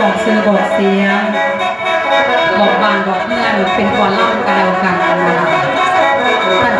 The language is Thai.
บอกซื้อบอกเสียง บอกบานบอกเพื่อนเป็นคนเล่ากันแล้วกันนะคท่านมาะ